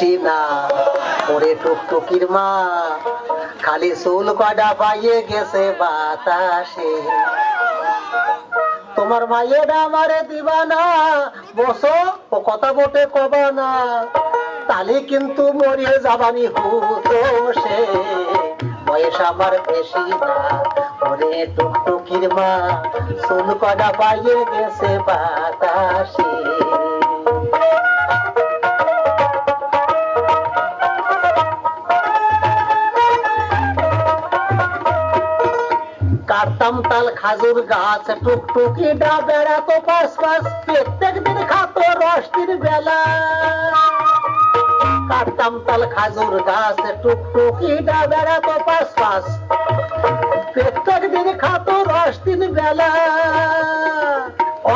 বেশি না ওরে টুকটুকির মা, খালি চুল কয়টা পাইয়ে গেছে বাতাসে। তোমার মায়ের আমারে দিবা না বসো, ও কথা বটে কবা না তালি কিন্তু মরিয়ে যাবানি হুতো সে বয়স আমার বেশি না, ওরে টুকটুকির মা, চুল কয়টা পাইয়ে গেছে বাতাসে। কাটতাম তাল খাজুর গাছ, টুকটুকি ডা বেড়াতো পাশ পাশ প্রত্যেক দিন খাতো রষ্টির বেলা। কাটতাম তাল খাজুর গাছ, টুকটুকি ডা বেড়াতো পাশ পাশ প্রত্যেক দিন খাতো রষ্টির বেলা।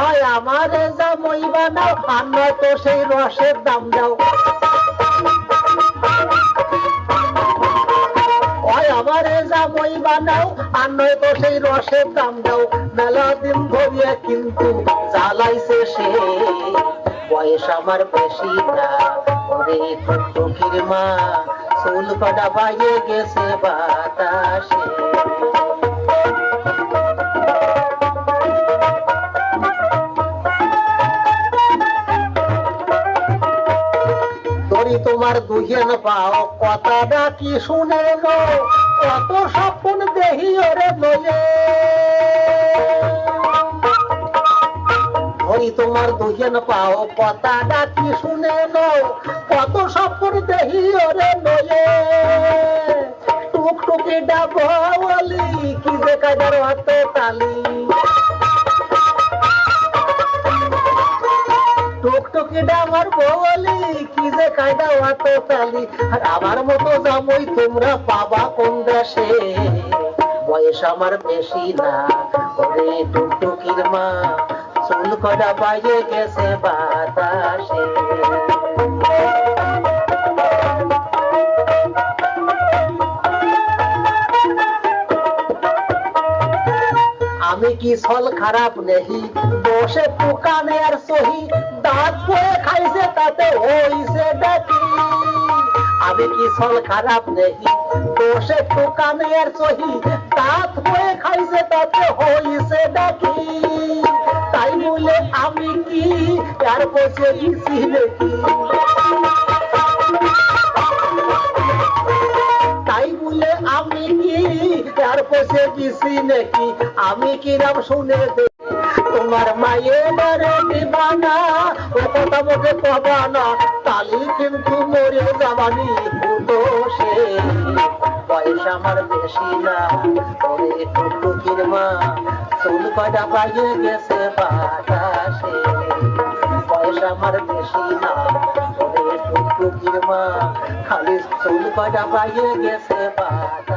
ওই আমারে যা মইবা নাও আর তো সেই রসের দাম দাও। মই বানাও আর নয় তো সেই রসের দাম দাও। মেলা দিন ধরিয়া কিন্তু জ্বালাইছে সে। বয়স আমার বেশি না ওরে টুকটুকির মা, চুল কটা বাইয়ে গেছে বাতাসে। তোমার দুহেন পাও কথাটা কি শুনে লো কত স্বপ্ন দেহি ওরে তোমার পাও, কথাটা কি শুনে লো কত স্বপ্ন দেহি ওরে টুকটুকি ডাবলি কি যে কাজার হাত তালি। টুকটুকিটা আমার বলি কি যে কায়দা অত তালি আর আমার মতো জামই তোমরা পাবা কোন দেশে? বয়স আমার বেশি না, ওরে টুকটুকির মা, চুল কটা পাইয়ে গেছে বাতাসে। আমি কি ছল খারাপ নেহি? বসে পোকানে আর সহি, দাঁত পয়ে খাইছে তাতে হইছে ডাকি। আমি কি ছল খারাপ নেহি বসে পোকানে আর সহি, দাঁত পয়ে খাইছে তাতে হইছে ডাকি। তাই বলে আমি কি আর বসে দিছি নাকি? তাই বলে আমি কি তার পয়সে দিছি নাকি? আমি কিরাম শুনে দে তোমার মায়ের দিবানা ও কথা মুখে কবানা তালি কিন্তু মরে যাবানি হুতো সে। পয়সা আমার বেশি না ওরে টুকটুকির মা চুল কটা পাইয়ে গেছে বাতাসে পয়সা আমার বেশি না ওরে টুকটুকির মা খালি চুল কটা পাইয়ে গেছে বাতাসে